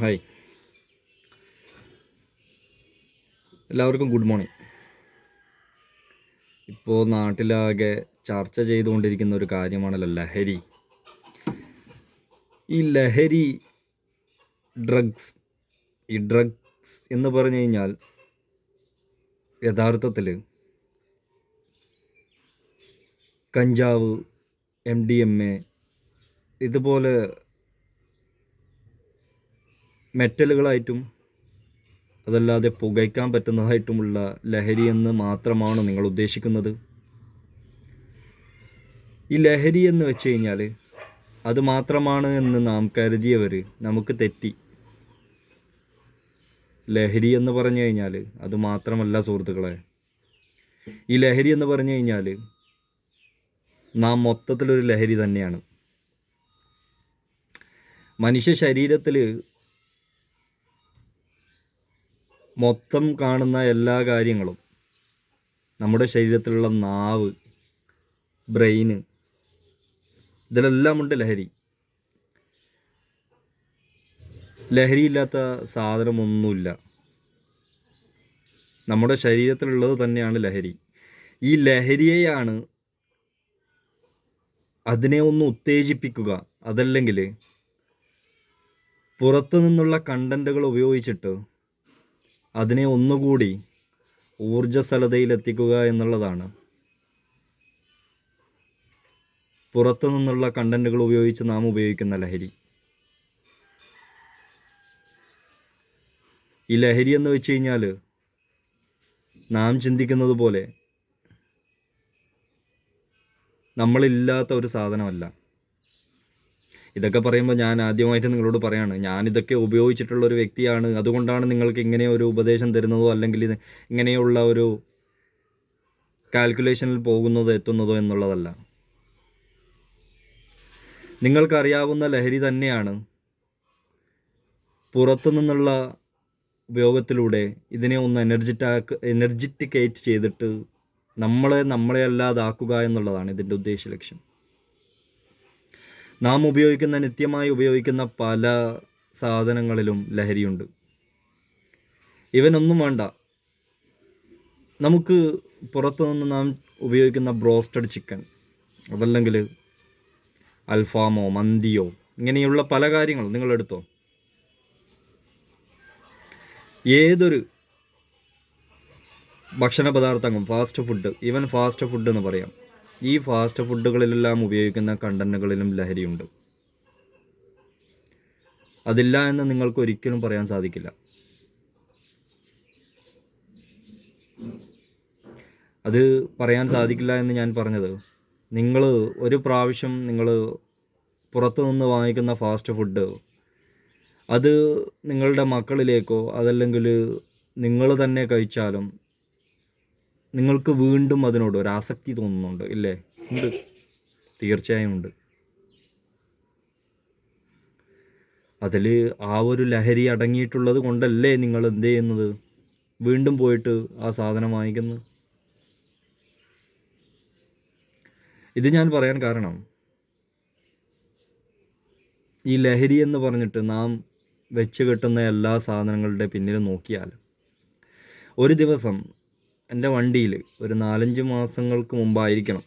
Hi. എല്ലാവർക്കും good morning. ഇപ്പോൾ നാട്ടിലാകെ ചർച്ച ചെയ്തുകൊണ്ടിരിക്കുന്ന ഒരു കാര്യമാണല്ലോ ലഹരി. ഈ ലഹരി ഡ്രഗ്സ് ഈ ഡ്രഗ്സ് എന്ന് പറഞ്ഞു കഴിഞ്ഞാൽ യഥാർത്ഥത്തിൽ കഞ്ചാവ് എം ഡി എം എ ഇതുപോലെ മെറ്റലുകളായിട്ടും അതല്ലാതെ പുകയ്ക്കാൻ പറ്റുന്നതായിട്ടുമുള്ള ലഹരി എന്ന് മാത്രമാണ് നിങ്ങൾ ഉദ്ദേശിക്കുന്നത്. ഈ ലഹരി എന്ന് വെച്ച് കഴിഞ്ഞാൽ അത് മാത്രമാണ് എന്ന് നാം കരുതിയവർ നമുക്ക് തെറ്റി. ലഹരി എന്ന് പറഞ്ഞു കഴിഞ്ഞാൽ അത് മാത്രമല്ല സുഹൃത്തുക്കളെ. ഈ ലഹരി എന്ന് പറഞ്ഞു കഴിഞ്ഞാൽ നാം മൊത്തത്തിലൊരു ലഹരി തന്നെയാണ്. മനുഷ്യ ശരീരത്തിൽ മൊത്തം കാണുന്ന എല്ലാ കാര്യങ്ങളും നമ്മുടെ ശരീരത്തിലുള്ള നാവ് ബ്രെയിന് ഇതിലെല്ലാം ഉണ്ട് ലഹരി. ലഹരിയില്ലാത്ത സാധനമൊന്നുമില്ല. നമ്മുടെ ശരീരത്തിലുള്ളത് തന്നെയാണ് ലഹരി. ഈ ലഹരിയെയാണ് അതിനെ ഒന്ന് ഉത്തേജിപ്പിക്കുക. അതല്ലെങ്കിൽ പുറത്തു നിന്നുള്ള കണ്ടന്റുകൾ ഉപയോഗിച്ചിട്ട് അതിനെ ഒന്നുകൂടി ഊർജസ്വലതയിലെത്തിക്കുക എന്നുള്ളതാണ്. പുറത്തു നിന്നുള്ള കണ്ടന്റുകൾ ഉപയോഗിച്ച് നാം ഉപയോഗിക്കുന്ന ലഹരി. ഈ ലഹരി എന്ന് വെച്ച് കഴിഞ്ഞാൽ നാം ചിന്തിക്കുന്നത് പോലെ നമ്മളില്ലാത്ത ഒരു സാധനമല്ല. ഇതൊക്കെ പറയുമ്പോൾ ഞാൻ ആദ്യമായിട്ട് നിങ്ങളോട് പറയാണ് ഞാനിതൊക്കെ ഉപയോഗിച്ചിട്ടുള്ള ഒരു വ്യക്തിയാണ്. അതുകൊണ്ടാണ് നിങ്ങൾക്ക് ഇങ്ങനെ ഒരു ഉപദേശം തരുന്നതോ അല്ലെങ്കിൽ ഇങ്ങനെയുള്ള ഒരു കാൽക്കുലേഷനിൽ പോകുന്നതോ എത്തുന്നതോ എന്നുള്ളതല്ല. നിങ്ങൾക്കറിയാവുന്ന ലഹരി തന്നെയാണ്. പുറത്തു നിന്നുള്ള ഉപയോഗത്തിലൂടെ ഇതിനെ ഒന്ന് എനർജിറ്റാക്ക് എനർജിറ്റിക്കേറ്റ് ചെയ്തിട്ട് നമ്മളെ നമ്മളെ അല്ലാതാക്കുക എന്നുള്ളതാണ് ഇതിന്റെ ഉദ്ദേശ ലക്ഷ്യം. നാം ഉപയോഗിക്കുന്ന നിത്യമായി ഉപയോഗിക്കുന്ന പല സാധനങ്ങളിലും ലഹരിയുണ്ട്. ഇവനൊന്നും വേണ്ട. നമുക്ക് പുറത്തുനിന്ന് നാം ഉപയോഗിക്കുന്ന ബ്രോസ്റ്റഡ് ചിക്കൻ അതല്ലെങ്കിൽ അൽഫാമോ മന്തിയോ ഇങ്ങനെയുള്ള പല കാര്യങ്ങളും നിങ്ങളെടുത്തോ ഏതൊരു ഭക്ഷണ പദാർത്ഥങ്ങളും fast food even fast food എന്ന് പറയാം. ഈ ഫാസ്റ്റ് ഫുഡുകളിലെല്ലാം ഉപയോഗിക്കുന്ന കണ്ടന്റുകളിലും ലഹരിയുണ്ട്. അതില്ല എന്ന് നിങ്ങൾക്ക് ഒരിക്കലും പറയാൻ സാധിക്കില്ല. അത് പറയാൻ സാധിക്കില്ല എന്ന് ഞാൻ പറഞ്ഞത് നിങ്ങൾ ഒരു പ്രാവശ്യം നിങ്ങൾ പുറത്തു നിന്ന് വാങ്ങിക്കുന്ന ഫാസ്റ്റ് ഫുഡ് അത് നിങ്ങളുടെ മക്കളിലേക്കോ അതല്ലെങ്കിൽ നിങ്ങൾ തന്നെ കഴിച്ചാലും നിങ്ങൾക്ക് വീണ്ടും അതിനോട് ഒരു ആസക്തി തോന്നുന്നുണ്ട്? ഇല്ലേ? ഉണ്ട്. തീർച്ചയായും ഉണ്ട്. അതിൽ ആ ഒരു ലഹരി അടങ്ങിയിട്ടുള്ളത് കൊണ്ടല്ലേ നിങ്ങൾ എന്ത് ചെയ്യുന്നത്? വീണ്ടും പോയിട്ട് ആ സാധനം വാങ്ങിക്കുന്നത് ഇത് ഞാൻ പറയാൻ കാരണം ഈ ലഹരി എന്ന് പറഞ്ഞിട്ട് നാം വെച്ച് കെട്ടുന്ന എല്ലാ സാധനങ്ങളുടെ പിന്നിൽ നോക്കിയാൽ ഒരു ദിവസം എന്റെ വണ്ടിയിൽ ഒരു നാലഞ്ച് മാസങ്ങൾക്ക് മുമ്പായിരിക്കണം.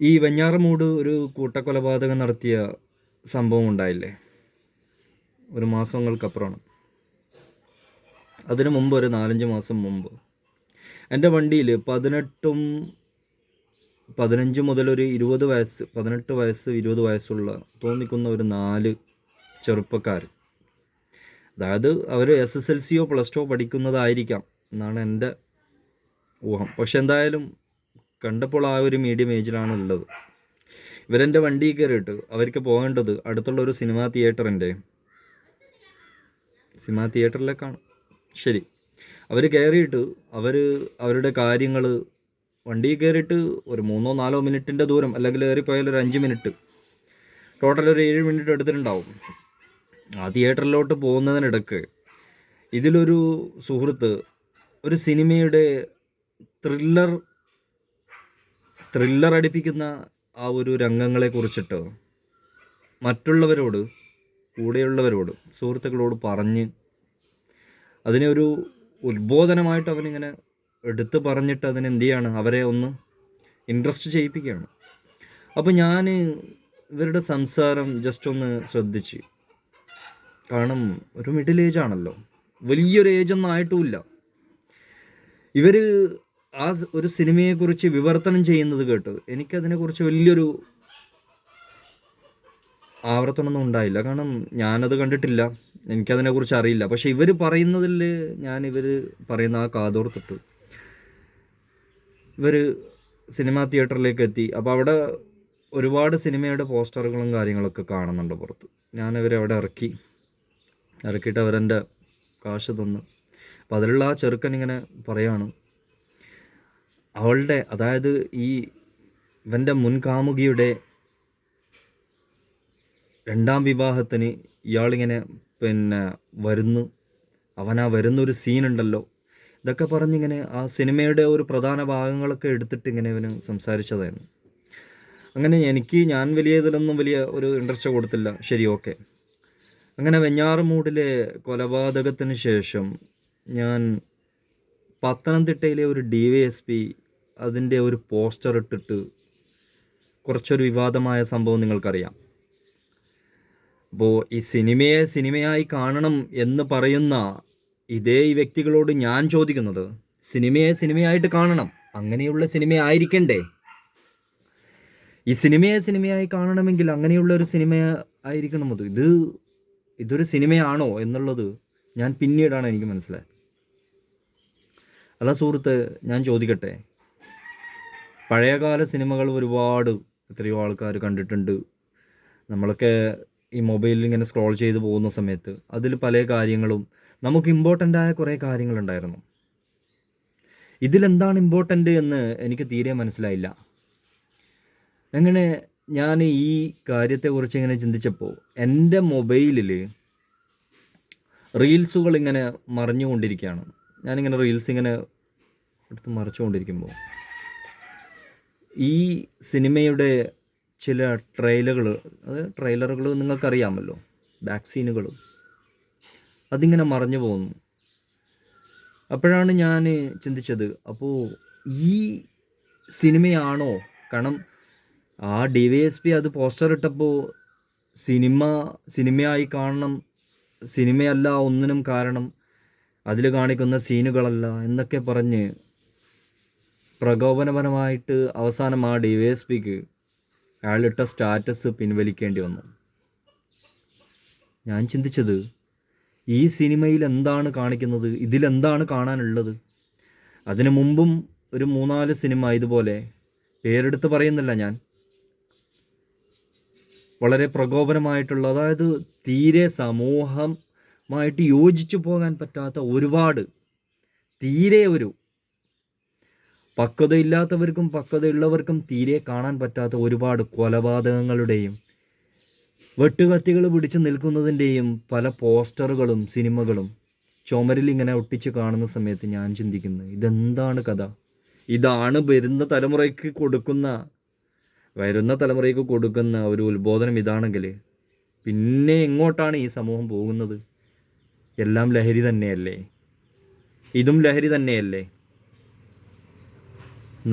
ഈ വെഞ്ഞാറമൂട് ഒരു കൂട്ടക്കൊലപാതകം നടത്തിയ സംഭവം ഉണ്ടായില്ലേ? ഒരു മാസങ്ങൾക്കപ്പുറമാണ്. അതിനു മുമ്പ് ഒരു നാലഞ്ച് മാസം മുമ്പ്. എന്റെ വണ്ടിയിൽ പതിനെട്ടും പതിനഞ്ച് മുതൽ ഒരു ഇരുപത് വയസ്സ് പതിനെട്ട് വയസ്സ് ഇരുപത് വയസ്സുള്ള തോന്നിക്കുന്ന ഒരു നാല് ചെറുപ്പക്കാർ അതായത് അവർ എസ് എസ് എൽ സിയോ പ്ലസ് ടു പഠിക്കുന്നതായിരിക്കാം എന്നാണ് എന്റെ ഊഹം. പക്ഷെ എന്തായാലും കണ്ടപ്പോൾ ആ ഒരു മീഡിയം ഏജിലാണ് ഉള്ളത്. ഇവരെന്റെ വണ്ടി കയറിയിട്ട് അവർക്ക് പോകേണ്ടത് അടുത്തുള്ള ഒരു സിനിമാ തിയേറ്ററിന്റെ സിനിമാ തിയേറ്ററിലേക്കാണ് ശരി. അവർ കയറിയിട്ട് അവർ അവരുടെ കാര്യങ്ങൾ വണ്ടി കയറിയിട്ട് ഒരു മൂന്നോ നാലോ മിനിറ്റിന്റെ ദൂരം അല്ലെങ്കിൽ കയറിപ്പോയാൽ ഒരു അഞ്ച് മിനിറ്റ് ടോട്ടൽ ഒരു ഏഴ് മിനിറ്റ് എടുത്തിട്ടുണ്ടാവും. ആ തിയേറ്ററിലോട്ട് പോകുന്നതിനിടക്ക് ഇതിലൊരു സുഹൃത്ത് ഒരു സിനിമയുടെ ത്രില്ലർ ത്രില്ലർ അടിപ്പിക്കുന്ന ആ ഒരു രംഗങ്ങളെ കുറിച്ചിട്ട് മറ്റുള്ളവരോട് കൂടെയുള്ളവരോട് സുഹൃത്തുക്കളോട് പറഞ്ഞ് അതിനെ ഒരു ഉദ്ബോധനമായിട്ട് അവനിങ്ങനെ എടുത്ത് പറഞ്ഞിട്ട് അതിനെന്ത് ചെയ്യാണ് അവരെ ഒന്ന് ഇൻട്രസ്റ്റ് ചെയ്യിപ്പിക്കുകയാണ്. അപ്പോൾ ഞാൻ ഇവരുടെ സംസാരം ജസ്റ്റ് ഒന്ന് ശ്രദ്ധിച്ച് കാരണം ഒരു മിഡിൽ ഏജ് ആണല്ലോ. വലിയൊരു ഏജ് ഒന്നും ആയിട്ടുമില്ല. ഇവർ ആ ഒരു സിനിമയെക്കുറിച്ച് വിവർത്തനം ചെയ്യുന്നത് കേട്ട് എനിക്കതിനെക്കുറിച്ച് വലിയൊരു ആവർത്തനമൊന്നും ഉണ്ടായില്ല. കാരണം ഞാനത് കണ്ടിട്ടില്ല. എനിക്കതിനെക്കുറിച്ച് അറിയില്ല. പക്ഷേ ഇവർ പറയുന്നതിൽ ഞാൻ ഇവർ പറയുന്ന ആ കാതോർത്തിട്ട് ഇവർ സിനിമാ തിയേറ്ററിലേക്ക് എത്തി അപ്പോൾ അവിടെ ഒരുപാട് സിനിമയുടെ പോസ്റ്ററുകളും കാര്യങ്ങളൊക്കെ കാണുന്നുണ്ട് പുറത്ത്. ഞാനവരവിടെ ഇറക്കി. ഇറക്കിയിട്ട് അവരെന്റെ കാശ് തന്ന്. അപ്പം അതിലുള്ള ആ ചെറുക്കൻ ഇങ്ങനെ പറയാണ് അവളുടെ അതായത് ഈ ഇവന്റെ മുൻകാമുകിയുടെ രണ്ടാം വിവാഹത്തിന് ഇയാളിങ്ങനെ പിന്നെ വരുന്നു. അവൻ ആ വരുന്നൊരു സീനുണ്ടല്ലോ. ഇതൊക്കെ പറഞ്ഞിങ്ങനെ ആ സിനിമയുടെ ഒരു പ്രധാന ഭാഗങ്ങളൊക്കെ എടുത്തിട്ട് ഇങ്ങനെ ഇവന് സംസാരിച്ചതായിരുന്നു. അങ്ങനെ എനിക്ക് ഞാൻ വലിയ ഇതിലൊന്നും വലിയ ഒരു ഇൻട്രസ്റ്റ് കൊടുത്തില്ല. ശരി ഓക്കെ അങ്ങനെ വെഞ്ഞാറുമൂടിലെ കൊലപാതകത്തിന് ശേഷം ഞാൻ പത്തനംതിട്ടയിലെ ഒരു ഡി വൈ എസ് പി അതിന്റെ ഒരു പോസ്റ്റർ ഇട്ടിട്ട് കുറച്ചൊരു വിവാദമായ സംഭവം നിങ്ങൾക്കറിയാം. അപ്പോൾ ഈ സിനിമയെ സിനിമയായി കാണണം എന്ന് പറയുന്ന ഇതേ ഈ വ്യക്തികളോട് ഞാൻ ചോദിക്കുന്നത് സിനിമയെ സിനിമയായിട്ട് കാണണം അങ്ങനെയുള്ള സിനിമ ആയിരിക്കണ്ടേ? ഈ സിനിമയെ സിനിമയായി കാണണമെങ്കിൽ അങ്ങനെയുള്ള ഒരു സിനിമ ആയിരിക്കണം അത്. ഇത് ഇതൊരു സിനിമയാണോ എന്നുള്ളത് ഞാൻ പിന്നീടാണ് എനിക്ക് മനസ്സിലായത്. അല്ല സുഹൃത്ത് ഞാൻ ചോദിക്കട്ടെ? പഴയകാല സിനിമകൾ ഒരുപാട് എത്രയോ ആൾക്കാർ കണ്ടിട്ടുണ്ട്. നമ്മളൊക്കെ ഈ മൊബൈലിൽ ഇങ്ങനെ സ്ക്രോൾ ചെയ്ത് പോകുന്ന സമയത്ത് അതിൽ പല കാര്യങ്ങളും നമുക്ക് ഇമ്പോർട്ടന്റ് ആയ കുറേ കാര്യങ്ങളുണ്ടായിരുന്നു. ഇതിലെന്താണ് ഇമ്പോർട്ടന്റ് എന്ന് എനിക്ക് തീരെ മനസ്സിലായില്ല. അങ്ങനെ ഞാൻ ഈ കാര്യത്തെക്കുറിച്ച് ഇങ്ങനെ ചിന്തിച്ചപ്പോൾ എന്റെ മൊബൈലിൽ റീൽസുകൾ ഇങ്ങനെ മറിഞ്ഞുകൊണ്ടിരിക്കുകയാണ്. ഞാനിങ്ങനെ റീൽസ് ഇങ്ങനെ എടുത്ത് മറിച്ചുകൊണ്ടിരിക്കുമ്പോൾ ഈ സിനിമയുടെ ചില ട്രെയിലറുകൾ അത് ട്രെയിലറുകൾ നിങ്ങൾക്കറിയാമല്ലോ ബാക്ക് സീനുകൾ അതിങ്ങനെ മറഞ്ഞു പോകുന്നു. അപ്പോഴാണ് ഞാൻ ചിന്തിച്ചത് അപ്പോൾ ഈ സിനിമയാണോ? കാരണം ആ ഡി വൈ എസ് പി അത് പോസ്റ്റർ ഇട്ടപ്പോൾ സിനിമ സിനിമയായി കാണണം. സിനിമയല്ല ഒന്നിനും കാരണം. അതിൽ കാണിക്കുന്ന സീനുകളല്ല എന്നൊക്കെ പറഞ്ഞ് പ്രകോപനപരമായിട്ട് അവസാനം ആ ഡി വൈ എസ് പിക്ക് അയാളിട്ട സ്റ്റാറ്റസ് പിൻവലിക്കേണ്ടി വന്നു. ഞാൻ ചിന്തിച്ചത് ഈ സിനിമയിൽ എന്താണ് കാണിക്കുന്നത്? ഇതിലെന്താണ് കാണാനുള്ളത്? അതിനു മുമ്പും ഒരു മൂന്നാൽ സിനിമ ഇതുപോലെ പേരെടുത്ത് പറയുന്നില്ല ഞാൻ. വളരെ പ്രകോപനമായിട്ടുള്ള അതായത് തീരെ സമൂഹമായിട്ട് യോജിച്ചു പോകാൻ പറ്റാത്ത ഒരുപാട് തീരെ ഒരു പക്വതയില്ലാത്തവർക്കും പക്വതയുള്ളവർക്കും തീരെ കാണാൻ പറ്റാത്ത ഒരുപാട് കൊലപാതകങ്ങളുടെയും വെട്ടുകത്തികൾ പിടിച്ചു നിൽക്കുന്നതിന്റെയും പല പോസ്റ്ററുകളും സിനിമകളും ചുമരിൽ ഇങ്ങനെ ഒട്ടിച്ച് കാണുന്ന സമയത്ത് ഞാൻ ചിന്തിക്കുന്നത് ഇതെന്താണ് കഥ? ഇതാണ് വരുന്ന തലമുറയ്ക്ക് കൊടുക്കുന്ന വരുന്ന തലമുറയ്ക്ക് കൊടുക്കുന്ന ഒരു ഉത്ബോധനം ഇതാണെങ്കിൽ പിന്നെ എങ്ങോട്ടാണ് ഈ സമൂഹം പോകുന്നത്? എല്ലാം ലഹരി തന്നെയല്ലേ? ഇതും ലഹരി തന്നെയല്ലേ?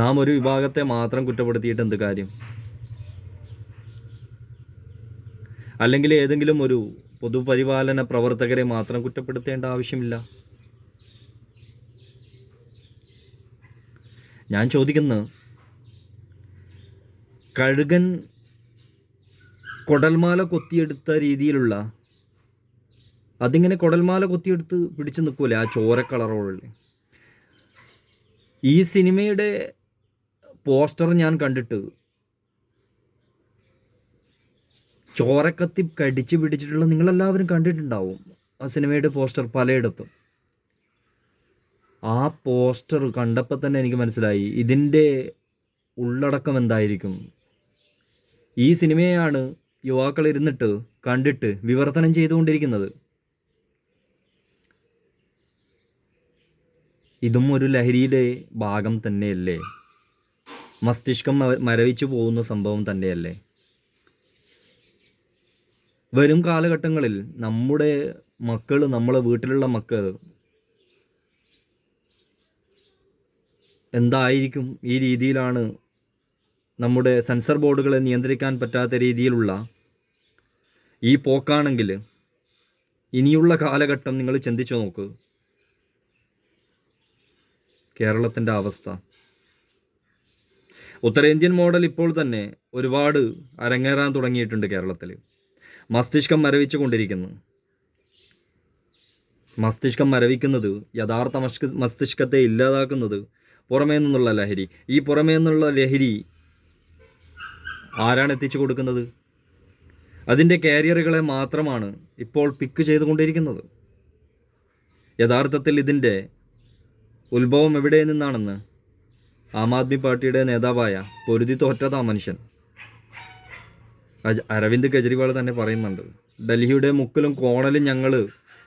നാം ഒരു വിഭാഗത്തെ മാത്രം കുറ്റപ്പെടുത്തിയിട്ട് എന്ത് കാര്യം? അല്ലെങ്കിൽ ഏതെങ്കിലും ഒരു പൊതുപരിപാലന പ്രവർത്തകരെ മാത്രം കുറ്റപ്പെടുത്തേണ്ട ആവശ്യമില്ല? ഞാൻ ചോദിക്കുന്നു കഴുകൻ കുടൽമാല കൊത്തിയെടുത്ത രീതിയിലുള്ള അതിങ്ങനെ കുടൽമാല കൊത്തിയെടുത്ത് പിടിച്ചു നിൽക്കൂലേ ആ ചോര കളറോളല്ലേ ഈ സിനിമയുടെ പോസ്റ്റർ ഞാൻ കണ്ടിട്ട് ചോരക്കത്തി കടിച്ച് പിടിച്ചിട്ടുള്ള നിങ്ങളെല്ലാവരും കണ്ടിട്ടുണ്ടാവും ആ സിനിമയുടെ പോസ്റ്റർ പലയിടത്തും. ആ പോസ്റ്റർ കണ്ടപ്പോൾ തന്നെ എനിക്ക് മനസ്സിലായി ഇതിന്റെ ഉള്ളടക്കം എന്തായിരിക്കും? ഈ സിനിമയാണ് യുവാക്കൾ ഇരുന്നിട്ട് കണ്ടിട്ട് വിവർത്തനം ചെയ്തുകൊണ്ടിരിക്കുന്നത്. ഇതും ഒരു ലഹരിയുടെ ഭാഗം തന്നെയല്ലേ? മസ്തിഷ്കം മരവിച്ചു പോകുന്ന സംഭവം തന്നെയല്ലേ? വരും കാലഘട്ടങ്ങളിൽ നമ്മുടെ മക്കൾ നമ്മളെ വീട്ടിലുള്ള മക്കൾ എന്തായിരിക്കും ഈ രീതിയിലാണ് നമ്മുടെ സെൻസർ ബോർഡുകളെ നിയന്ത്രിക്കാൻ പറ്റാത്ത രീതിയിലുള്ള ഈ പോക്കാണെങ്കിൽ ഇനിയുള്ള കാലഘട്ടം നിങ്ങൾ ചിന്തിച്ചു നോക്ക്. കേരളത്തിന്റെ അവസ്ഥ. ഉത്തരേന്ത്യൻ മോഡൽ ഇപ്പോൾ തന്നെ ഒരുപാട് അരങ്ങേറാൻ തുടങ്ങിയിട്ടുണ്ട് കേരളത്തിൽ. മസ്തിഷ്കം മരവിച്ചു കൊണ്ടിരിക്കുന്നു. മസ്തിഷ്കം മരവിക്കുന്നത് യഥാർത്ഥ മസ്തിഷ്കത്തെ ഇല്ലാതാക്കുന്നത് പുറമേ നിന്നുള്ള ലഹരി. ഈ പുറമേ നിന്നുള്ള ലഹരി ആരാണ് എത്തിച്ചു കൊടുക്കുന്നത്? അതിന്റെ കാരിയറുകളെ മാത്രമാണ് ഇപ്പോൾ പിക്ക് ചെയ്തുകൊണ്ടിരിക്കുന്നത്. യഥാർത്ഥത്തിൽ ഇതിന്റെ ഉത്ഭവം എവിടെ നിന്നാണെന്ന് ആം ആദ്മി പാർട്ടിയുടെ നേതാവായ പൊരുതി തോറ്റതാ മനുഷ്യൻ. അരവിന്ദ് കെജ്രിവാൾ തന്നെ പറയുന്നുണ്ട് ഡൽഹിയുടെ മുക്കിലും കോണലും ഞങ്ങൾ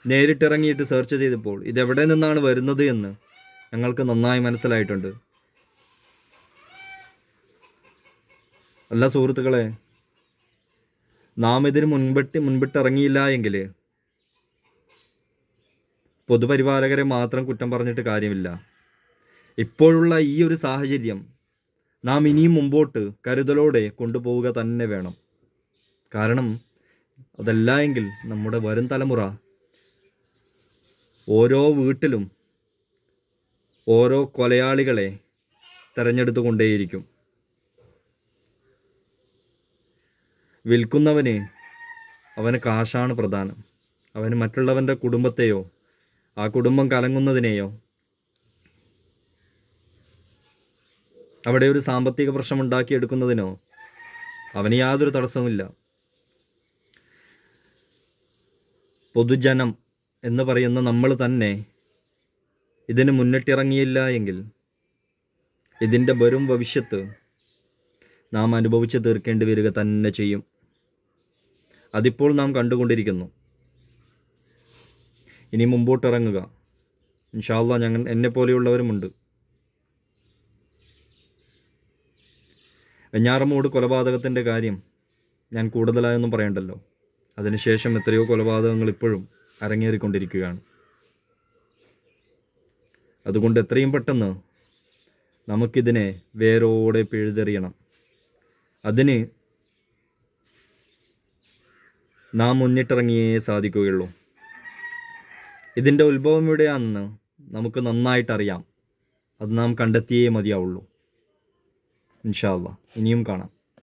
നേരിട്ടിറങ്ങിയിട്ട് സെർച്ച് ചെയ്തപ്പോൾ ഇതെവിടെ നിന്നാണ് വരുന്നത് എന്ന് ഞങ്ങൾക്ക് നന്നായി മനസ്സിലായിട്ടുണ്ട്. അല്ല സുഹൃത്തുക്കളെ നാം ഇതിന് മുൻപിട്ട് മുൻപിട്ടിറങ്ങിയില്ല എങ്കിൽ പൊതുപരിപാലകരെ മാത്രം കുറ്റം പറഞ്ഞിട്ട് കാര്യമില്ല. ഇപ്പോഴുള്ള ഈ ഒരു സാഹചര്യം നാം ഇനിയും മുമ്പോട്ട് കരുതലോടെ കൊണ്ടുപോവുക തന്നെ വേണം. കാരണം അതല്ല എങ്കിൽ നമ്മുടെ വരും തലമുറ ഓരോ വീട്ടിലും ഓരോ കൊലയാളികളെ തെരഞ്ഞെടുത്തു വിൽക്കുന്നവന് അവന് കാശാണ് പ്രധാനം. അവന് മറ്റുള്ളവന്റെ കുടുംബത്തെയോ ആ കുടുംബം കലങ്ങുന്നതിനെയോ അവിടെ ഒരു സാമ്പത്തിക പ്രശ്നം ഉണ്ടാക്കിയെടുക്കുന്നതിനോ അവന് യാതൊരു തടസ്സവുമില്ല. പൊതുജനം എന്ന് പറയുന്ന നമ്മൾ തന്നെ ഇതിന് മുന്നിട്ടിറങ്ങിയില്ല എങ്കിൽ ഇതിന്റെ വരും ഭവിഷ്യത്ത് നാം അനുഭവിച്ച് തീർക്കേണ്ടി വരിക തന്നെ ചെയ്യും. അതിപ്പോൾ നാം കണ്ടുകൊണ്ടിരിക്കുന്നു. ഇനി മുമ്പോട്ടിറങ്ങുക. ഇൻഷാല്ല ഞങ്ങൾ എന്നെ പോലെയുള്ളവരുമുണ്ട്. വെഞ്ഞാറമൂട് കൊലപാതകത്തിന്റെ കാര്യം ഞാൻ കൂടുതലായൊന്നും പറയണ്ടല്ലോ. അതിനുശേഷം എത്രയോ കൊലപാതകങ്ങൾ ഇപ്പോഴും അരങ്ങേറിക്കൊണ്ടിരിക്കുകയാണ്. അതുകൊണ്ട് എത്രയും പെട്ടെന്ന് നമുക്കിതിനെ വേരോടെ പിഴുതെറിയണം. അതിന് നാം മുന്നിട്ടിറങ്ങിയേ സാധിക്കുകയുള്ളൂ. ഇതിന്റെ ഉത്ഭവം എവിടെയാണെന്ന് നമുക്ക് നന്നായിട്ടറിയാം. അത് നാം കണ്ടെത്തിയേ മതിയാവുള്ളൂ. ഇൻഷാല്ല ഇനിയും കാണാം.